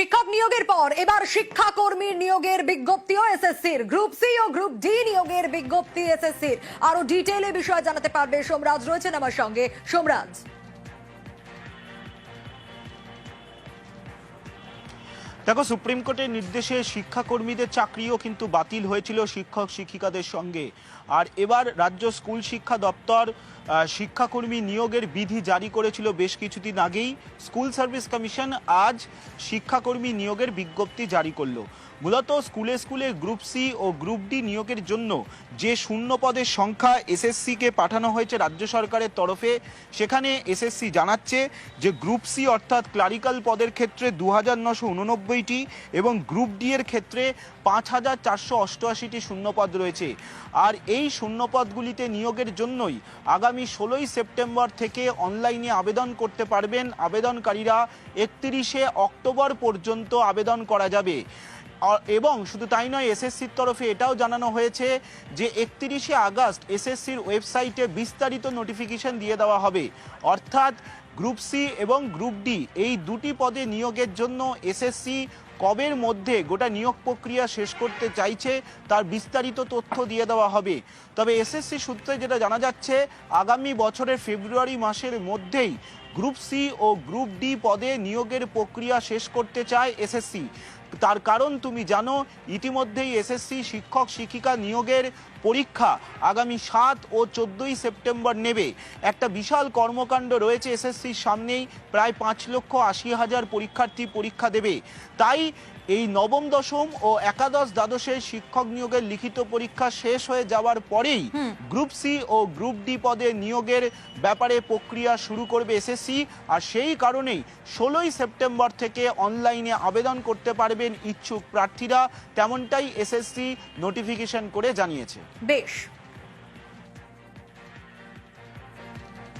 শিক্ষক নিয়োগের পর এবার শিক্ষা কর্মীর নিয়োগের বিজ্ঞপ্তিও এসএসসির। গ্রুপ সি ও গ্রুপ ডি নিয়োগের বিজ্ঞপ্তি এসএসসির। আরও ডিটেইলে বিষয় জানাতে পারবে সোমরাজ। রয়েছেন আমার সঙ্গে। সোমরাজ। দেখো, সুপ্রিম কোর্টের নির্দেশে শিক্ষাকর্মীদের চাকরিও কিন্তু বাতিল হয়েছিল শিক্ষক শিক্ষিকাদের সঙ্গে। আর এবার রাজ্য স্কুল শিক্ষা দপ্তর শিক্ষাকর্মী নিয়োগের বিধি জারি করেছিল বেশ কিছুদিন আগেই। স্কুল সার্ভিস কমিশন আজ শিক্ষাকর্মী নিয়োগের বিজ্ঞপ্তি জারি করল। মূলত স্কুলে স্কুলে গ্রুপ সি ও গ্রুপ ডি নিয়োগের জন্য যে শূন্য পদের সংখ্যা এসএসসিকে পাঠানো হয়েছে রাজ্য সরকারের তরফে, সেখানে এসএসসি জানাচ্ছে যে গ্রুপ সি অর্থাৎ ক্লারিক্যাল পদের ক্ষেত্রে দু হাজার উননব্বইটি এবং গ্রুপ ডি এর ক্ষেত্রে পাঁচ হাজার চারশো অষ্টআশিটি শূন্যপদ রয়েছে। আর এই শূন্যপদগুলিতে নিয়োগের জন্যই আগামী ষোলোই সেপ্টেম্বর থেকে অনলাইনে আবেদন করতে পারবেন। আবেদনকারীরা একত্রিশে অক্টোবর পর্যন্ত আবেদন করা যাবে। এবং শুধু তাই নয় এসএসসির তরফে এটাও জানানো হয়েছে যে একত্রিশে আগস্ট এসএসসির ওয়েবসাইটে বিস্তারিত নোটিফিকেশন দিয়ে দেওয়া হবে। অর্থাৎ গ্রুপ সি এবং গ্রুপ ডি এই দুটি পদে নিয়োগের জন্য এসএসসি কবের মধ্যে গোটা নিয়োগ প্রক্রিয়া শেষ করতে চাইছে তার বিস্তারিত তথ্য দিয়ে দেওয়া হবে। তবে এসএসসি সূত্রে যেটা জানা যাচ্ছে, আগামী বছরের ফেব্রুয়ারি মাসের মধ্যেই গ্রুপ সি ও গ্রুপ ডি পদে নিয়োগের প্রক্রিয়া শেষ করতে চায় এসএসসি তার কারণ তুমি জানো ইতিমধ্যেই এসএসসি শিক্ষক শিক্ষিকা নিয়োগের পরীক্ষা আগামী সাত ও চোদ্দই সেপ্টেম্বর নেবে। একটা বিশাল কর্মকাণ্ড রয়েছে এসএসসির সামনেই প্রায় পাঁচ লক্ষ আশি হাজার পরীক্ষার্থী পরীক্ষা দেবে। তাই এই নবম দশম ও একাদশ দ্বাদশের শিক্ষক নিয়োগের লিখিত পরীক্ষা শেষ হয়ে যাওয়ার পরেই গ্রুপ সি ও গ্রুপ ডি পদে নিয়োগের ব্যাপারে প্রক্রিয়া শুরু করবে এসএসসি। আর সেই কারণেই ষোলোই সেপ্টেম্বর থেকে অনলাইনে আবেদন করতে পারবেন ইচ্ছুক প্রার্থীরা তেমনটাই এসএসসি নোটিফিকেশন করে জানিয়েছে। বেশ।